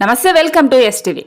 నమస్తే welcome to STV.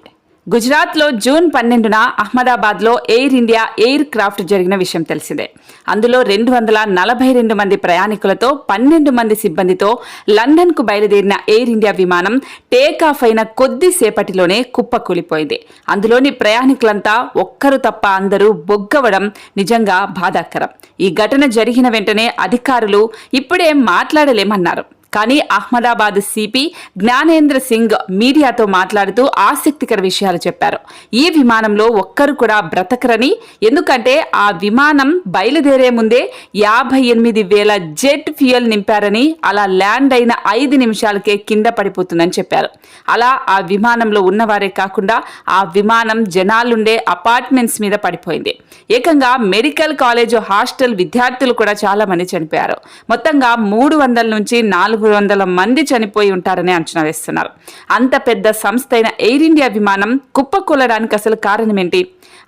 గుజరాత్లో June పన్నెండున అహ్మదాబాద్లో ఎయిర్ ఇండియా ఎయిర్ క్రాఫ్ట్ జరిగిన విషయం తెలిసిందే. అందులో రెండు వందల నలభై రెండు మంది ప్రయాణికులతో పన్నెండు మంది సిబ్బందితో లండన్కు బయలుదేరిన ఎయిర్ ఇండియా విమానం టేక్ ఆఫ్ అయిన కొద్దిసేపటిలోనే కుప్పకూలిపోయింది. అందులోని ప్రయాణికులంతా ఒక్కరు తప్ప అందరూ బొగ్గవడం నిజంగా బాధాకరం. ఈ ఘటన జరిగిన వెంటనే అధికారులు ఇప్పుడే మాట్లాడలేమన్నారు. కానీ అహ్మదాబాద్ సిపి జ్ఞానేంద్ర సింగ్ మీడియాతో మాట్లాడుతూ ఆసక్తికర విషయాలు చెప్పారు. ఈ విమానంలో ఒక్కరు కూడా బ్రతకరని ఎందుకంటే ఆ విమానం బయలుదేరే ముందే యాభై ఎనిమిది వేల జెట్ ఫ్యూయల్ నింపారని అలా ల్యాండ్ అయిన ఐదు నిమిషాలకే కింద పడిపోతుందని చెప్పారు. అలా ఆ విమానంలో ఉన్నవారే కాకుండా ఆ విమానం జనాలుండే అపార్ట్మెంట్స్ మీద పడిపోయింది. ఏకంగా మెడికల్ కాలేజ్ హాస్టల్ విద్యార్థులు కూడా చాలా మంది చనిపోయారు. మొత్తంగా మూడు వందల నుంచి నాలుగు వందల మంది చనిపోయి ఉంటారని అంచనా వేస్తున్నారు. అంత పెద్ద సంస్థ అయిన ఎయిర్ ఇండియా విమానం కుప్పకూలడానికి అసలు కారణం ఏంటి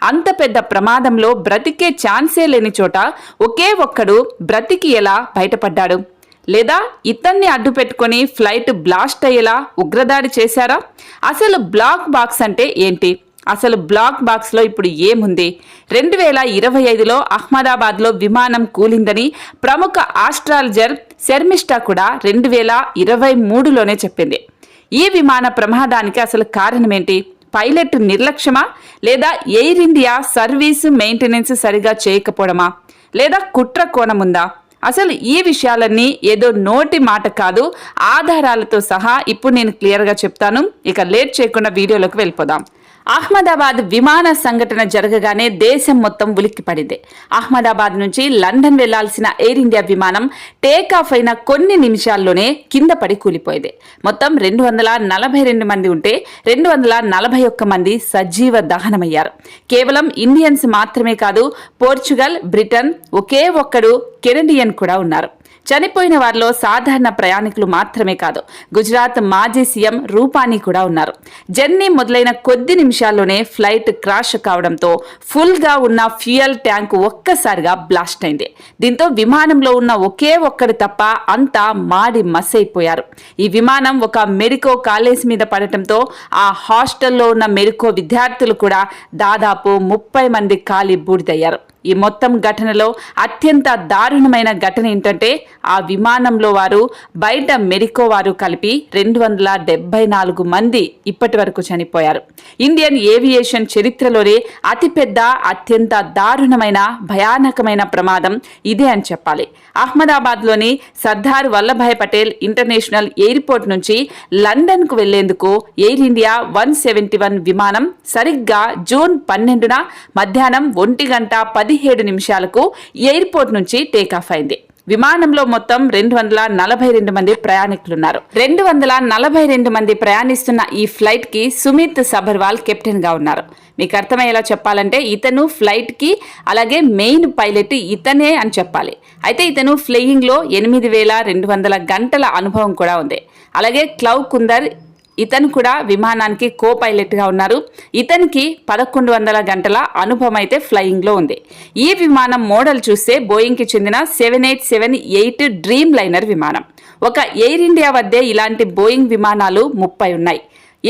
అంత పెద్ద ప్రమాదంలో బ్రతికే ఛాన్సే లేని చోట ఒకే ఒక్కడు బ్రతికి ఎలా బయటపడ్డాడు? లేదా ఇతన్ని అడ్డు పెట్టుకొని ఫ్లైట్ బ్లాస్ట్ అయ్యేలా ఉగ్రదాడి చేశారా? అసలు బ్లాక్ బాక్స్ అంటే ఏంటి? అసలు బ్లాక్ బాక్స్లో ఇప్పుడు ఏముంది? రెండు వేల ఇరవై ఐదులో అహ్మదాబాద్లో విమానం కూలిందని ప్రముఖ ఆస్ట్రాలజర్ శర్మిష్ఠ కూడా రెండు వేల ఇరవై మూడులోనే చెప్పింది. ఈ విమాన ప్రమాదానికి అసలు కారణమేంటి? పైలట్ నిర్లక్ష్యమా? లేదా ఎయిర్ ఇండియా సర్వీసు మెయింటెనెన్స్ సరిగా చేయకపోవడమా? లేదా కుట్ర కోణముందా అసలు ఈ విషయాలన్నీ ఏదో నోటి మాట కాదు ఆధారాలతో సహా ఇప్పుడు నేను క్లియర్గా చెప్తాను. ఇక లేట్ చేయకుండా వీడియోలోకి వెళ్ళిపోదాం. అహ్మదాబాద్ విమాన సంఘటన జరగగానే దేశం మొత్తం ఉలిక్కిపడింది. అహ్మదాబాద్ నుంచి లండన్ వెళ్ళాల్సిన ఎయిర్ ఇండియా విమానం టేకాఫ్ అయిన కొన్ని నిమిషాల్లోనే కింద పడి కూలిపోయింది. మొత్తం రెండు వందల నలభై రెండు మంది ఉంటే రెండు వందల నలభై ఒక్క మంది సజీవ దహనమయ్యారు. కేవలం ఇండియన్స్ మాత్రమే కాదు పోర్చుగల్ బ్రిటన్ ఒకే ఒక్కడు కెనడియన్ కూడా ఉన్నారు. చనిపోయిన వారిలో సాధారణ ప్రయాణికులు మాత్రమే కాదు గుజరాత్ మాజీ సీఎం రూపానీ కూడా ఉన్నారు. జర్నీ మొదలైన కొద్ది నిమిషాల్లోనే ఫ్లైట్ క్రాష్ కావడంతో ఫుల్గా ఉన్న ఫ్యూయల్ ట్యాంక్ ఒక్కసారిగా బ్లాస్ట్ అయింది. దీంతో విమానంలో ఉన్న ఒకే ఒక్కడు తప్ప అంతా మాడి మసైపోయారు. ఈ విమానం ఒక మెడికో కాలేజ్ మీద పడటంతో ఆ హాస్టల్లో ఉన్న మెడికో విద్యార్థులు కూడా దాదాపు ముప్పై మంది ఖాళీ బూడిదయ్యారు. ఈ మొత్తం ఘటనలో అత్యంత దారుణమైన ఘటన ఏంటంటే ఆ విమానంలో వారు బయట మెరికో వారు కలిపి రెండు వందల డెబ్బై నాలుగు మంది ఇప్పటి వరకు చనిపోయారు. ఇండియన్ ఏవియేషన్ చరిత్రలోనే అతిపెద్ద అత్యంత దారుణమైన భయానకమైన ప్రమాదం ఇదే అని చెప్పాలి. అహ్మదాబాద్లోని సర్దార్ వల్లభాయ్ పటేల్ ఇంటర్నేషనల్ ఎయిర్పోర్ట్ నుంచి లండన్కు వెళ్ళేందుకు Air India one seventy one విమానం సరిగ్గా జూన్ పన్నెండున మధ్యాహ్నం ఒంటి గంట పది పదిహేడు నిమిషాలకు ఎయిర్పోర్ట్ నుంచి టేకాఫ్ అయింది. విమానంలో మొత్తం రెండు వందల నలభై రెండు మంది ప్రయాణికులున్నారు. రెండు వందల నలభై రెండు మంది ప్రయాణిస్తున్న ఈ ఫ్లైట్కి సుమిత్ సబర్వాల్ కెప్టెన్గా ఉన్నారు. మీకు అర్థమయ్యేలా చెప్పాలంటే ఇతను ఫ్లైట్కి అలాగే మెయిన్ పైలట్ ఇతనే అని చెప్పాలి. అయితే ఇతను ఫ్లయింగ్లో ఎనిమిది వేల రెండు వందల గంటల అనుభవం కూడా ఉంది. అలాగే క్లౌ కుందర్ ఇతను కూడా విమానానికి కో పైలట్గా ఉన్నారు. ఇతనికి పదకొండు వందల గంటల అనుభవం అయితే ఫ్లయింగ్లో ఉంది. ఈ విమానం మోడల్ చూస్తే బోయింగ్కి చెందిన seven eight seven eight Dreamliner విమానం. ఒక ఎయిర్ ఇండియా వద్దే ఇలాంటి బోయింగ్ విమానాలు ముప్పై ఉన్నాయి.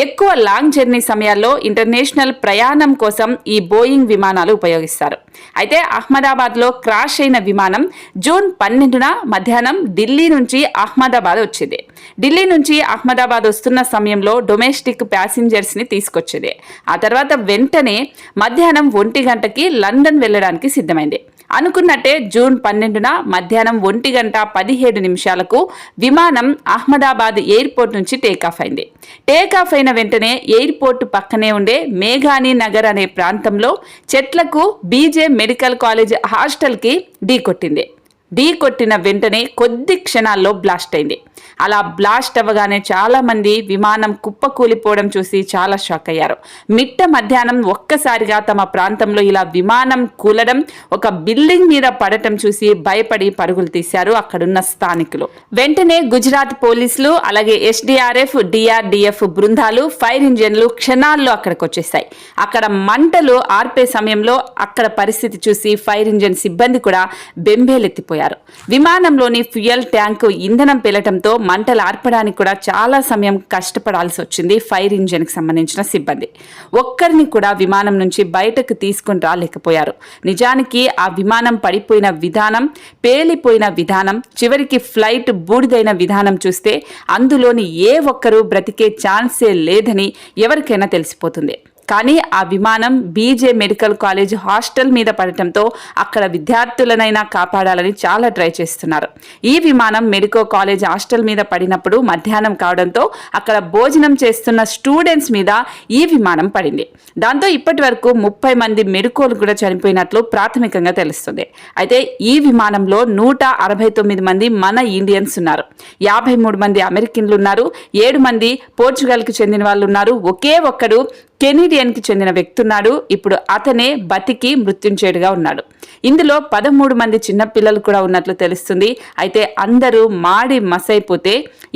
ఎక్కువ లాంగ్ జర్నీ సమయాల్లో ఇంటర్నేషనల్ ప్రయాణం కోసం ఈ బోయింగ్ విమానాలు ఉపయోగిస్తారు. అయితే అహ్మదాబాద్లో క్రాష్ అయిన విమానం జూన్ పన్నెండున మధ్యాహ్నం ఢిల్లీ నుంచి అహ్మదాబాద్ వచ్చింది. ఢిల్లీ నుంచి అహ్మదాబాద్ వస్తున్న సమయంలో డొమెస్టిక్ ప్యాసింజర్స్ని తీసుకొచ్చింది. ఆ తర్వాత వెంటనే మధ్యాహ్నం ఒంటి గంటకి లండన్ వెళ్ళడానికి సిద్ధమైంది. అనుకున్నట్టే జూన్ పన్నెండున మధ్యాహ్నం ఒంటి గంట పదిహేడు నిమిషాలకు విమానం అహ్మదాబాద్ ఎయిర్పోర్ట్ నుంచి టేకాఫ్ అయింది. టేకాఫ్ అయిన వెంటనే ఎయిర్పోర్ట్ పక్కనే ఉండే మేఘాని నగర్ అనే ప్రాంతంలో చెట్లకు బీజే మెడికల్ కాలేజ్ హాస్టల్కి ఢీకొట్టింది ఢీ కొట్టిన వెంటనే కొద్ది క్షణాల్లో బ్లాస్ట్ అయింది. అలా బ్లాస్ట్ అవ్వగానే చాలా మంది విమానం కుప్పకూలిపోవడం చూసి చాలా షాక్ అయ్యారు. మిట్ట మధ్యాహ్నం ఒక్కసారిగా తమ ప్రాంతంలో ఇలా విమానం కూలడం ఒక బిల్డింగ్ మీద పడటం చూసి భయపడి పరుగులు తీశారు అక్కడున్న స్థానికులు. వెంటనే గుజరాత్ పోలీసులు అలాగే ఎస్డిఆర్ఎఫ్ డిఆర్డిఎఫ్ బృందాలు ఫైర్ ఇంజన్లు క్షణాల్లో అక్కడికి వచ్చేసాయి అక్కడ మంటలు ఆర్పే సమయంలో అక్కడ పరిస్థితి చూసి ఫైర్ ఇంజన్ సిబ్బంది కూడా బెంబేలెత్తిపోయారు. విమానంలోని ఫ్యూయల్ ట్యాంకు ఇంధనం పేలటంతో కావడంతో మంటలు ఆర్పడానికి కూడా చాలా సమయం కష్టపడాల్సి వచ్చింది ఫైర్ ఇంజిన్కి సంబంధించిన సిబ్బంది. ఒక్కరిని కూడా విమానం నుంచి బయటకు తీసుకుని రాలేకపోయారు. నిజానికి ఆ విమానం పడిపోయిన విధానం పేలిపోయిన విధానం చివరికి ఫ్లైట్ బూడిదైన విధానం చూస్తే అందులోని ఏ ఒక్కరూ బ్రతికే ఛాన్సే లేదని ఎవరికైనా తెలిసిపోతుంది. కానీ ఆ విమానం బీజే మెడికల్ కాలేజ్ హాస్టల్ మీద పడటంతో అక్కడ విద్యార్థులనైనా కాపాడాలని చాలా ట్రై చేస్తున్నారు. ఈ విమానం మెడికో కాలేజ్ హాస్టల్ మీద పడినప్పుడు మధ్యాహ్నం కావడంతో అక్కడ భోజనం చేస్తున్న స్టూడెంట్స్ మీద ఈ విమానం పడింది. దాంతో ఇప్పటి వరకు ముప్పై మంది మెడికోలు కూడా చనిపోయినట్లు ప్రాథమికంగా తెలుస్తుంది. అయితే ఈ విమానంలో నూట అరవై తొమ్మిది మంది మన ఇండియన్స్ ఉన్నారు. యాభై మూడు మంది అమెరికన్లు ఉన్నారు. ఏడు మంది పోర్చుగల్కి చెందిన వాళ్ళు ఉన్నారు. ఒకే ఒక్కడు కెనీడియన్కి చెందిన వ్యక్తున్నాడు. ఇప్పుడు అతనే బతికి మృత్యుంచేడుగా ఉన్నాడు. ఇందులో పదమూడు మంది చిన్నపిల్లలు కూడా ఉన్నట్లు తెలుస్తుంది. అయితే అందరూ మాడి మసైపోతే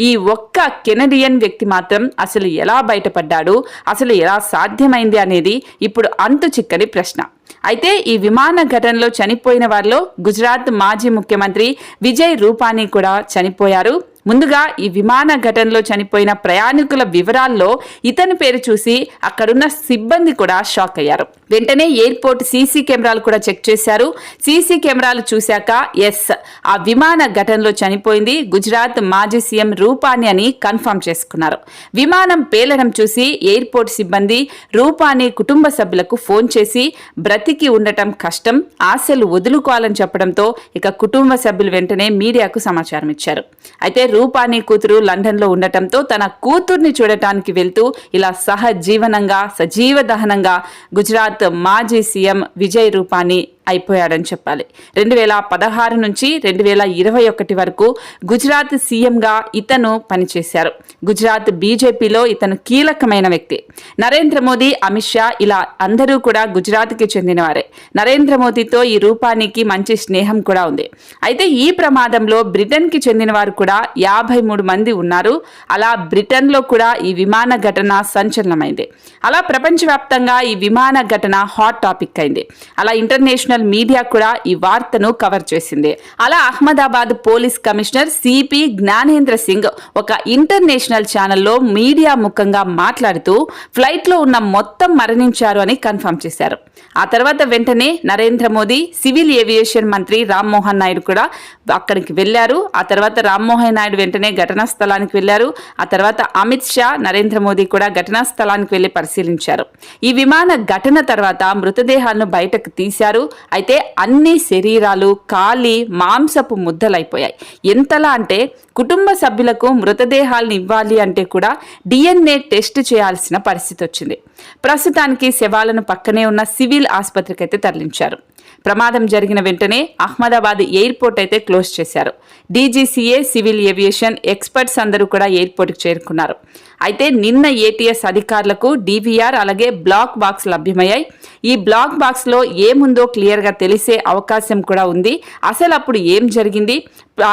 ఈ ఒక్క కెనడియన్ వ్యక్తి మాత్రం అసలు ఎలా బయటపడ్డాడు? అసలు ఎలా సాధ్యమైంది అనేది ఇప్పుడు అంతు చిక్కని ప్రశ్న. అయితే ఈ విమాన ఘటనలో చనిపోయిన వారిలో గుజరాత్ మాజీ ముఖ్యమంత్రి విజయ్ రూపానీ కూడా చనిపోయారు. ముందుగా ఈ విమాన ఘటనలో చనిపోయిన ప్రయాణికుల వివరాల్లో ఇతని పేరు చూసి అక్కడున్న సిబ్బంది కూడా షాక్ అయ్యారు. వెంటనే ఎయిర్పోర్ట్ సీసీ కెమెరాలు కూడా చెక్ చేశారు. సీసీ కెమెరాలు చూశాక ఎస్ ఆ విమాన ఘటనలో చనిపోయింది గుజరాత్ మాజీ సీఎం రూపాని అని కన్ఫర్మ్ చేసుకున్నారు. విమానం పేలడం చూసి ఎయిర్పోర్ట్ సిబ్బంది రూపాని కుటుంబ సభ్యులకు ఫోన్ చేసి బ్రతికి ఉండటం కష్టం ఆశలు వదులుకోవాలని చెప్పడంతో ఇక కుటుంబ సభ్యులు వెంటనే మీడియాకు సమాచారం ఇచ్చారు. అయితే రూపాని కూతురు లండన్లో ఉండటంతో తన కూతుర్ని చూడటానికి వెళ్తూ ఇలా సహజీవనంగా సజీవ దహనంగా గుజరాత్ మాజీ సీఎం విజయ్ రూపాని అయిపోయాడని చెప్పాలి. రెండు వేల పదహారు నుంచి రెండు వేల ఇరవై ఒకటి వరకు గుజరాత్ సీఎంగా ఇతను పనిచేశారు. గుజరాత్ బీజేపీలో ఇతను కీలకమైన వ్యక్తి. నరేంద్ర మోదీ అమిత్ షా ఇలా అందరూ కూడా గుజరాత్కి చెందినవారే. నరేంద్ర మోదీతో ఈ రూపానికి మంచి స్నేహం కూడా ఉంది. అయితే ఈ ప్రమాదంలో బ్రిటన్కి చెందిన వారు కూడా యాభై మూడు మంది ఉన్నారు. అలా బ్రిటన్లో కూడా ఈ విమాన ఘటన సంచలనమైంది. అలా ప్రపంచవ్యాప్తంగా ఈ విమాన ఘటన హాట్ టాపిక్ అయింది. అలా ఇంటర్నేషనల్ మీడియా కూడా ఈ వార్తను కవర్ చేసింది. అలా Ahmedabad police commissioner CP Gyanendra Singh ఒక ఇంటర్నేషనల్ ఛానల్లో మీడియా ముఖంగా మాట్లాడుతూ ఫ్లైట్లో ఉన్న మొత్తం మరణించారు అని కన్ఫర్మ్ చేశారు. ఆ తర్వాత వెంటనే నరేంద్ర మోదీ సివిల్ ఏవియేషన్ మంత్రి రామ్మోహన్ నాయుడు కూడా అక్కడికి వెళ్ళారు. ఆ తర్వాత రామ్మోహన్ నాయుడు వెంటనే ఘటనా స్థలానికి వెళ్ళారు. ఆ తర్వాత అమిత్ షా నరేంద్ర మోదీ కూడా ఘటనా స్థలానికి వెళ్ళి పరిశీలించారు. ఈ విమాన ఘటన తర్వాత మృతదేహాలను బయటకు తీశారు. అయితే అన్ని శరీరాలు కాలి మాంసపు ముద్దలైపోయాయి. ఎంతలా అంటే కుటుంబ సభ్యులకు మృతదేహాలను ఇవ్వాలి అంటే కూడా డిఎన్ఏ టెస్ట్ చేయాల్సిన పరిస్థితి వచ్చింది ప్రస్తుతానికి శవాలను పక్కనే ఉన్న సివిల్ ఆసుపత్రికి అయితే తరలించారు. ప్రమాదం జరిగిన వెంటనే అహ్మదాబాద్ ఎయిర్పోర్ట్ అయితే క్లోజ్ చేశారు. డీజీసీఏ సివిల్ ఏవియేషన్ ఎక్స్పర్ట్స్ అందరూ కూడా ఎయిర్పోర్ట్కి చేరుకున్నారు. అయితే నిన్న ఏటీఎస్ అధికారులకు డీవీఆర్ అలాగే బ్లాక్ బాక్స్ లభ్యమయ్యాయి. ఈ బ్లాక్ బాక్స్లో ఏముందో క్లియర్గా తెలిసే అవకాశం కూడా ఉంది. అసలు అప్పుడు ఏం జరిగింది?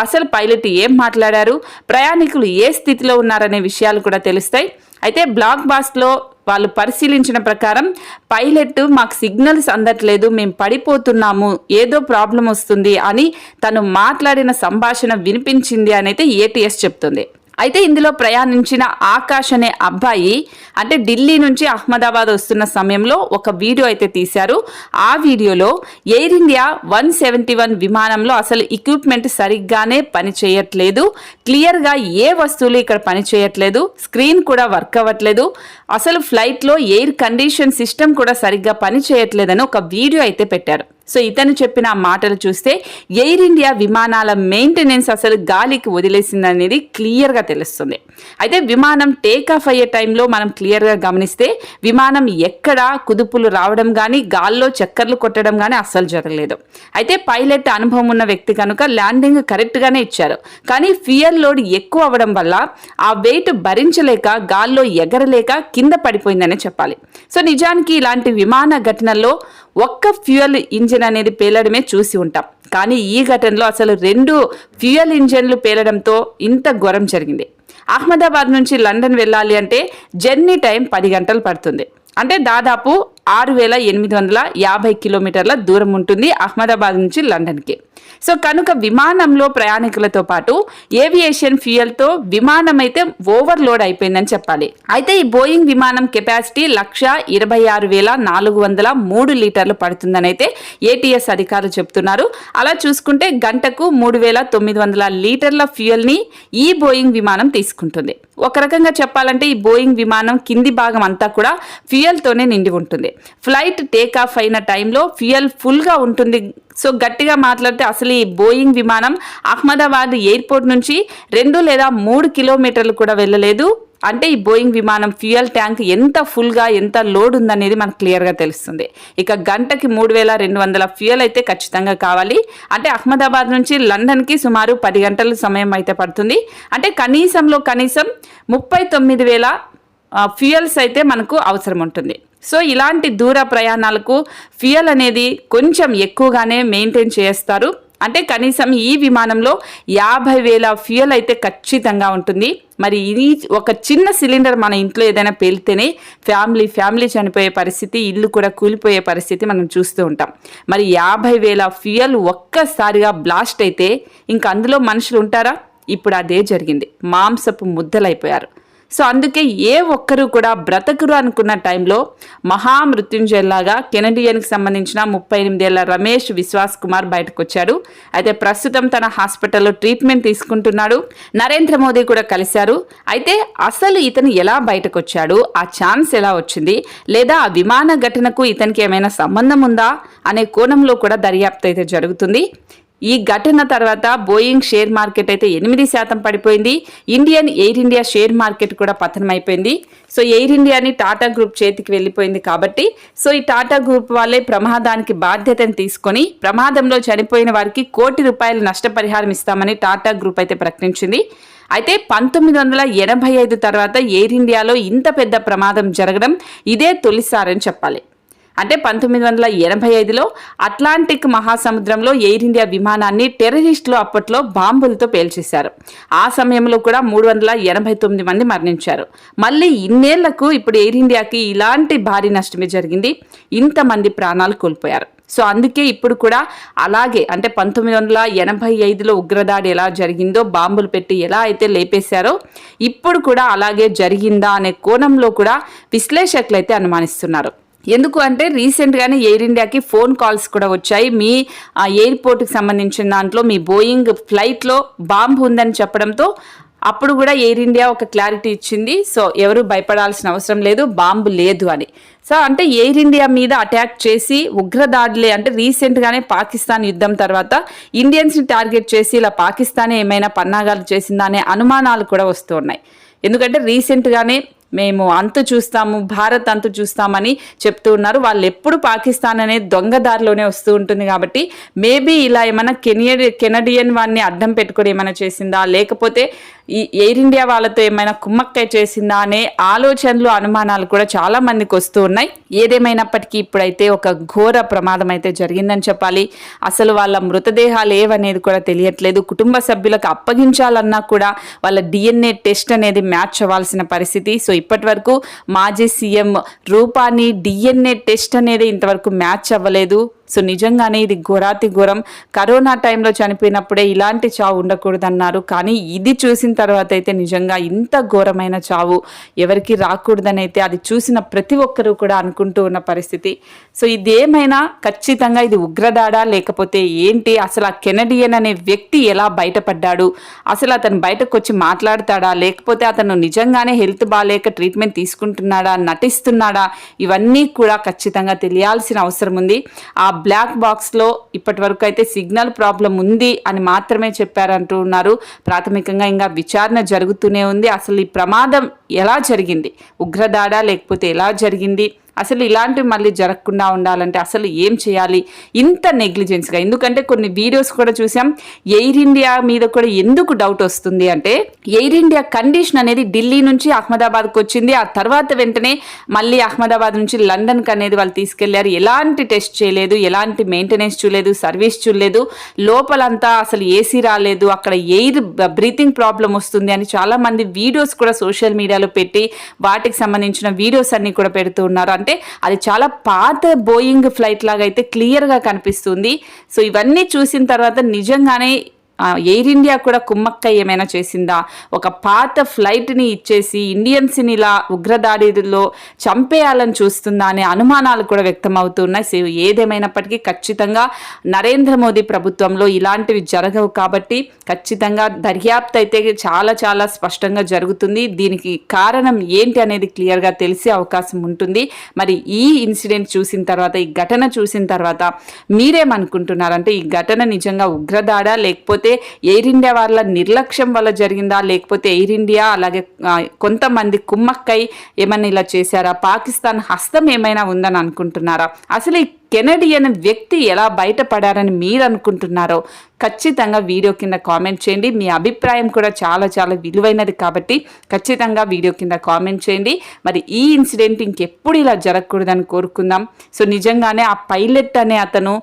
అసలు పైలట్ ఏం మాట్లాడారు? ప్రయాణికులు ఏ స్థితిలో ఉన్నారనే విషయాలు కూడా తెలుస్తాయి. అయితే బ్లాక్ బాస్లో వాళ్ళు పరిశీలించిన ప్రకారం పైలట్ మాకు సిగ్నల్స్ అందట్లేదు మేము పడిపోతున్నాము ఏదో ప్రాబ్లం వస్తుంది అని తను మాట్లాడిన సంభాషణ వినిపించింది అనేది ఏటీఎస్ చెప్తుంది. అయితే ఇందులో ప్రయాణించిన ఆకాష్ అనే అబ్బాయి అంటే ఢిల్లీ నుంచి అహ్మదాబాద్ వస్తున్న సమయంలో ఒక వీడియో అయితే తీశారు. ఆ వీడియోలో Air India one seventy one విమానంలో అసలు ఎక్విప్మెంట్ సరిగ్గానే పని చేయట్లేదు క్లియర్గా ఏ వస్తువులు ఇక్కడ పని చేయట్లేదు స్క్రీన్ కూడా వర్క్ అవ్వట్లేదు. అసలు ఫ్లైట్లో ఎయిర్ కండిషన్ సిస్టమ్ కూడా సరిగ్గా పని చేయట్లేదని ఒక వీడియో అయితే పెట్టారు. సో ఇతను చెప్పిన మాటలు చూస్తే ఎయిర్ ఇండియా విమానాల మెయింటెనెన్స్ అసలు గాలికి వదిలేసిందనేది క్లియర్గా తెలుస్తుంది. అయితే విమానం టేక్ ఆఫ్ అయ్యే టైంలో మనం క్లియర్గా గమనిస్తే విమానం ఎక్కడ కుదుపులు రావడం కానీ గాల్లో చక్కర్లు కొట్టడం కానీ అస్సలు జరగలేదు. అయితే పైలట్ అనుభవం ఉన్న వ్యక్తి కనుక ల్యాండింగ్ కరెక్ట్గానే ఇచ్చారు. కానీ ఫియర్ లోడ్ ఎక్కువ అవ్వడం వల్ల ఆ వెయిట్ భరించలేక గాల్లో ఎగరలేక కింద పడిపోయిందనే చెప్పాలి. సో నిజానికి ఇలాంటి విమాన ఘటనల్లో ఒక్క ఫ్యూయల్ ఇంజిన్ అనేది పేలడమే చూసి ఉంటాం. కానీ ఈ ఘటనలో అసలు రెండు ఫ్యూయల్ ఇంజన్లు పేలడంతో ఇంత ఘోరం జరిగింది. అహ్మదాబాద్ నుంచి లండన్ వెళ్ళాలి అంటే జర్నీ టైం పది గంటలు పడుతుంది. అంటే దాదాపు ఆరు వేల ఎనిమిది వందల యాభై కిలోమీటర్ల దూరం ఉంటుంది అహ్మదాబాద్ నుంచి లండన్కి. సో కనుక విమానంలో ప్రయాణికులతో పాటు ఏవియేషన్ ఫ్యూయల్తో విమానం అయితే ఓవర్లోడ్ అయిపోయిందని చెప్పాలి. అయితే ఈ బోయింగ్ విమానం కెపాసిటీ లక్ష ఇరవై ఆరు వేల నాలుగు వందల మూడు లీటర్లు పడుతుందని అయితే ఏటీఎస్ అధికారులు చెప్తున్నారు. అలా చూసుకుంటే గంటకు మూడు వేల తొమ్మిది వందల లీటర్ల ఫ్యూయల్ని ఈ బోయింగ్ విమానం తీసుకుంటుంది. ఒక రకంగా చెప్పాలంటే ఈ బోయింగ్ విమానం కింది భాగం అంతా కూడా ఫ్యూయల్తోనే నిండి ఉంటుంది. ఫ్లైట్ టేక్ ఆఫ్ అయిన టైంలో ఫ్యూయల్ ఫుల్గా ఉంటుంది. సో గట్టిగా మాట్లాడితే అసలు ఈ బోయింగ్ విమానం అహ్మదాబాద్ ఎయిర్పోర్ట్ నుంచి రెండు లేదా మూడు కిలోమీటర్లు కూడా వెళ్ళలేదు. అంటే ఈ బోయింగ్ విమానం ఫ్యూయల్ ట్యాంక్ ఎంత ఫుల్గా ఎంత లోడ్ ఉందనేది మనకు క్లియర్గా తెలుస్తుంది. ఇక గంటకి మూడు వేల రెండు వందల ఫ్యూయల్ అయితే ఖచ్చితంగా కావాలి. అంటే అహ్మదాబాద్ నుంచి లండన్కి సుమారు పది గంటల సమయం అయితే పడుతుంది. అంటే కనీసంలో కనీసం ముప్పై తొమ్మిది వేల ఫ్యూయల్స్ అయితే మనకు అవసరం ఉంటుంది. సో ఇలాంటి దూర ప్రయాణాలకు ఫ్యూయల్ అనేది కొంచెం ఎక్కువగానే మెయింటైన్ చేస్తారు. అంటే కనీసం ఈ విమానంలో యాభై వేల ఫ్యూయల్ అయితే ఖచ్చితంగా ఉంటుంది. మరి ఇది ఒక చిన్న సిలిండర్ మన ఇంట్లో ఏదైనా పేలితేనే ఫ్యామిలీ ఫ్యామిలీ చనిపోయే పరిస్థితి ఇల్లు కూడా కూలిపోయే పరిస్థితి మనం చూస్తూ ఉంటాం. మరి యాభై వేల ఫ్యూయల్ ఒక్కసారిగా బ్లాస్ట్ అయితే ఇంకా అందులో మనుషులు ఉంటారా? ఇప్పుడు అదే జరిగింది. మాంసపు ముద్దలైపోయారు. సో అందుకే ఏ ఒక్కరు కూడా బ్రతకురు అనుకున్న టైంలో మహామృత్యుంజయలాగా కెనడియన్కి సంబంధించిన ముప్పై ఎనిమిదేళ్ళ రమేష్ విశ్వాస్ కుమార్ బయటకు వచ్చాడు అయితే ప్రస్తుతం తన హాస్పిటల్లో ట్రీట్మెంట్ తీసుకుంటున్నాడు. నరేంద్ర మోదీ కూడా కలిశారు. అయితే అసలు ఇతను ఎలా బయటకు వచ్చాడు ఆ ఛాన్స్ ఎలా వచ్చింది? లేదా ఆ విమాన ఘటనకు ఇతనికి ఏమైనా సంబంధం ఉందా? అనే కోణంలో కూడా దర్యాప్తు అయితే జరుగుతుంది. ఈ ఘటన తర్వాత బోయింగ్ షేర్ మార్కెట్ అయితే ఎనిమిది శాతం పడిపోయింది. Indian Air India share market కూడా పతనమైపోయింది. సో ఎయిర్ ఇండియాని టాటా గ్రూప్ చేతికి వెళ్ళిపోయింది కాబట్టి సో ఈ టాటా గ్రూప్ వాళ్ళే ప్రమాదానికి బాధ్యతను తీసుకొని ప్రమాదంలో చనిపోయిన వారికి కోటి రూపాయల నష్టపరిహారం ఇస్తామని టాటా గ్రూప్ అయితే ప్రకటించింది. అయితే పంతొమ్మిది వందల ఎనభై ఐదు తర్వాత ఎయిర్ ఇండియాలో ఇంత పెద్ద ప్రమాదం జరగడం ఇదే తొలిసారని చెప్పాలి. అంటే పంతొమ్మిది వందల ఎనభై ఐదులో అట్లాంటిక్ మహాసముద్రంలో ఎయిర్ ఇండియా విమానాన్ని టెర్రరిస్టులు అప్పట్లో బాంబులతో పేల్చేశారు. ఆ సమయంలో కూడా మూడు వందల ఎనభై తొమ్మిది మంది మరణించారు. మళ్ళీ ఇన్నేళ్ళకు ఇప్పుడు ఎయిర్ ఇండియాకి ఇలాంటి భారీ నష్టమే జరిగింది. ఇంతమంది ప్రాణాలు కోల్పోయారు. సో అందుకే ఇప్పుడు కూడా అలాగే అంటే పంతొమ్మిది వందల ఎనభై ఐదులో ఉగ్రదాడి ఎలా జరిగిందో బాంబులు పెట్టి ఎలా అయితే లేపేశారో ఇప్పుడు కూడా అలాగే జరిగిందా అనే కోణంలో కూడా విశ్లేషకులైతే అనుమానిస్తున్నారు. ఎందుకు అంటే రీసెంట్గానే ఎయిర్ ఇండియాకి ఫోన్ కాల్స్ కూడా వచ్చాయి. మీ ఎయిర్పోర్ట్కి సంబంధించిన దాంట్లో మీ బోయింగ్ ఫ్లైట్లో బాంబు ఉందని చెప్పడంతో అప్పుడు కూడా ఎయిర్ ఇండియా ఒక క్లారిటీ ఇచ్చింది. సో ఎవరు భయపడాల్సిన అవసరం లేదు బాంబు లేదు అని. సో అంటే ఎయిర్ ఇండియా మీద అటాక్ చేసి ఉగ్రదాడులే అంటే రీసెంట్గానే పాకిస్తాన్ యుద్ధం తర్వాత ఇండియన్స్ని టార్గెట్ చేసి ఇలా పాకిస్తానే ఏమైనా పన్నాగాలు చేసిందా అనే అనుమానాలు కూడా వస్తున్నాయి ఎందుకంటే రీసెంట్గానే మేము అంతు చూస్తాము భారత్ అంతు చూస్తామని చెప్తూ ఉన్నారు. వాళ్ళు ఎప్పుడు పాకిస్తాన్ అనేది దొంగదారిలోనే వస్తూ ఉంటుంది కాబట్టి మేబీ ఇలా ఏమైనా కెనియడ్ కెనడియన్ వాడిని అడ్డం పెట్టుకొని ఏమైనా చేసిందా? లేకపోతే ఈ ఎయిర్ ఇండియా వాళ్ళతో ఏమైనా కుమ్మక్కై చేసిందా అనే ఆలోచనలు అనుమానాలు కూడా చాలా మందికి వస్తూ ఉన్నాయి. ఏదేమైనప్పటికీ ఇప్పుడైతే ఒక ఘోర ప్రమాదం అయితే జరిగిందని చెప్పాలి. అసలు వాళ్ళ మృతదేహాలు ఏవనేది కూడా తెలియట్లేదు. కుటుంబ సభ్యులకు అప్పగించాలన్నా కూడా వాళ్ళ డిఎన్ఏ టెస్ట్ అనేది మ్యాచ్ అవ్వాల్సిన పరిస్థితి. సో ఇప్పటి వరకు మాజీ సీఎం రూపాని డిఎన్ఏ టెస్ట్ అనేది ఇంతవరకు మ్యాచ్ అవ్వలేదు. సో నిజంగానే ఇది ఘోరాతి ఘోరం. కరోనా టైంలో చనిపోయినప్పుడే ఇలాంటి చావు ఉండకూడదన్నారు. కానీ ఇది చూసిన తర్వాత అయితే నిజంగా ఇంత ఘోరమైన చావు ఎవరికి రాకూడదని అయితే అది చూసిన ప్రతి ఒక్కరూ కూడా అనుకుంటూ ఉన్న పరిస్థితి. సో ఇదేమైనా ఖచ్చితంగా ఇది ఉగ్రదాడా? లేకపోతే ఏంటి? అసలు ఆ కెనడియన్ అనే వ్యక్తి ఎలా బయటపడ్డాడు? అసలు అతను బయటకు వచ్చి మాట్లాడతాడా? లేకపోతే అతను నిజంగానే హెల్త్ బాగాలేక ట్రీట్మెంట్ తీసుకుంటున్నాడా? నటిస్తున్నాడా? ఇవన్నీ కూడా ఖచ్చితంగా తెలియాల్సిన అవసరం ఉంది. ఆ బ్లాక్ బాక్స్లో ఇప్పటి వరకు అయితే సిగ్నల్ ప్రాబ్లం ఉంది అని మాత్రమే చెప్పారంటూ ఉన్నారు ప్రాథమికంగా ఇంకా విచారణ జరుగుతూనే ఉంది. అసలు ఈ ప్రమాదం ఎలా జరిగింది? ఉగ్రదాడ లేకపోతే ఎలా జరిగింది? అసలు ఇలాంటివి మళ్ళీ జరగకుండా ఉండాలంటే అసలు ఏం చేయాలి? ఇంత నెగ్లిజెన్స్గా. ఎందుకంటే కొన్ని వీడియోస్ కూడా చూసాం. ఎయిర్ ఇండియా మీద కూడా ఎందుకు డౌట్ వస్తుంది అంటే ఎయిర్ ఇండియా కండిషన్ అనేది ఢిల్లీ నుంచి అహ్మదాబాద్కి వచ్చింది. ఆ తర్వాత వెంటనే మళ్ళీ అహ్మదాబాద్ నుంచి లండన్కి అనేది వాళ్ళు తీసుకెళ్ళారు. ఎలాంటి టెస్ట్ చేయలేదు ఎలాంటి మెయింటెనెన్స్ చూడలేదు సర్వీస్ చూడలేదు. లోపలంతా అసలు ఏసీ రాలేదు. అక్కడ ఎయిర్ బ్రీతింగ్ ప్రాబ్లం వస్తుంది అని చాలామంది వీడియోస్ కూడా సోషల్ మీడియాలో పెట్టి వాటికి సంబంధించిన వీడియోస్ అన్నీ కూడా పెడుతూ ఉన్నారు. అంటే అది చాలా పాత బోయింగ్ ఫ్లైట్ లాగా అయితే క్లియర్గా కనిపిస్తుంది. సో ఇవన్నీ చూసిన తర్వాత నిజంగానే ఎయిర్ ఇండియా కూడా కుమ్మక్క ఏమైనా చేసిందా? ఒక పాత ఫ్లైట్ని ఇచ్చేసి ఇండియన్స్ని ఇలా ఉగ్రదాడిలో చంపేయాలని చూస్తుందా అనే అనుమానాలు కూడా వ్యక్తమవుతున్నాయి. సో ఏదేమైనప్పటికీ ఖచ్చితంగా నరేంద్ర మోదీ ప్రభుత్వంలో ఇలాంటివి జరగవు కాబట్టి ఖచ్చితంగా దర్యాప్తు అయితే చాలా చాలా స్పష్టంగా జరుగుతుంది. దీనికి కారణం ఏంటి అనేది క్లియర్గా తెలిసే అవకాశం ఉంటుంది. మరి ఈ ఇన్సిడెంట్ చూసిన తర్వాత ఈ ఘటన చూసిన తర్వాత మీరేమనుకుంటున్నారంటే ఈ ఘటన నిజంగా ఉగ్రదాడా లేకపోతే ఎయిర్ ఇండియా వాళ్ళ నిర్లక్ష్యం వల్ల జరిగిందా? లేకపోతే ఎయిర్ ఇండియా అలాగే కొంతమంది కుమ్మక్కై ఏమైనా ఇలా చేశారా? పాకిస్తాన్ హస్తం ఏమైనా ఉందని అనుకుంటున్నారా? అసలు ఈ కెనడియన్ వ్యక్తి ఎలా బయటపడారని మీరు అనుకుంటున్నారో ఖచ్చితంగా వీడియో కింద కామెంట్ చేయండి. మీ అభిప్రాయం కూడా చాలా చాలా విలువైనది కాబట్టి ఖచ్చితంగా వీడియో కింద కామెంట్ చేయండి. మరి ఈ ఇన్సిడెంట్ ఇంకెప్పుడు ఇలా జరగకూడదని కోరుకుందాం. సో నిజంగానే ఆ పైలట్ అనే అతను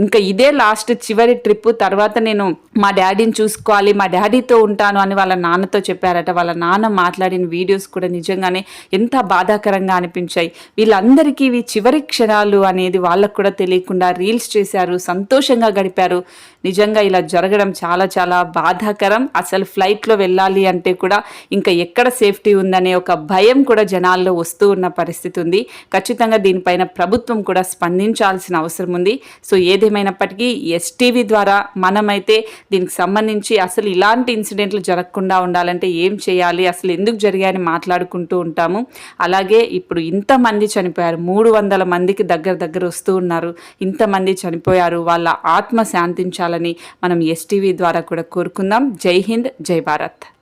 ఇంకా ఇదే లాస్ట్ చివరి ట్రిప్ తర్వాత నేను మా డాడీని చూసుకోవాలి మా డాడీతో ఉంటాను అని వాళ్ళ నాన్నతో చెప్పారట. వాళ్ళ నాన్న మాట్లాడిన వీడియోస్ కూడా నిజంగానే ఎంత బాధాకరంగా అనిపించాయి. వీళ్ళందరికీ ఇవి చివరి క్షణాలు అనేది వాళ్ళకు కూడా తెలియకుండా రీల్స్ చేశారు సంతోషంగా గడిపారు. నిజంగా ఇలా జరగడం చాలా చాలా బాధాకరం. అసలు ఫ్లైట్లో వెళ్ళాలి అంటే కూడా ఇంకా ఎక్కడ సేఫ్టీ ఉందనే ఒక భయం కూడా జనాల్లో వస్తూ ఉన్న పరిస్థితి ఉంది. ఖచ్చితంగా దీనిపైన ప్రభుత్వం కూడా స్పందించాల్సిన అవసరం ఉంది. సో ఏదేమైనప్పటికీ ఎస్టీవీ ద్వారా మనమైతే దీనికి సంబంధించి అసలు ఇలాంటి ఇన్సిడెంట్లు జరగకుండా ఉండాలంటే ఏం చేయాలి అసలు ఎందుకు జరిగాయని మాట్లాడుకుంటూ ఉంటాము. అలాగే ఇప్పుడు ఇంతమంది చనిపోయారు. మూడు వందల మందికి దగ్గర దగ్గర దగ్గర వస్తూ ఉన్నారు. ఇంతమంది చనిపోయారు. వాళ్ళ ఆత్మ శాంతించాలని మనం ఎస్టీవీ ద్వారా కూడా కోరుకుందాం. జై హింద్ జై భారత్.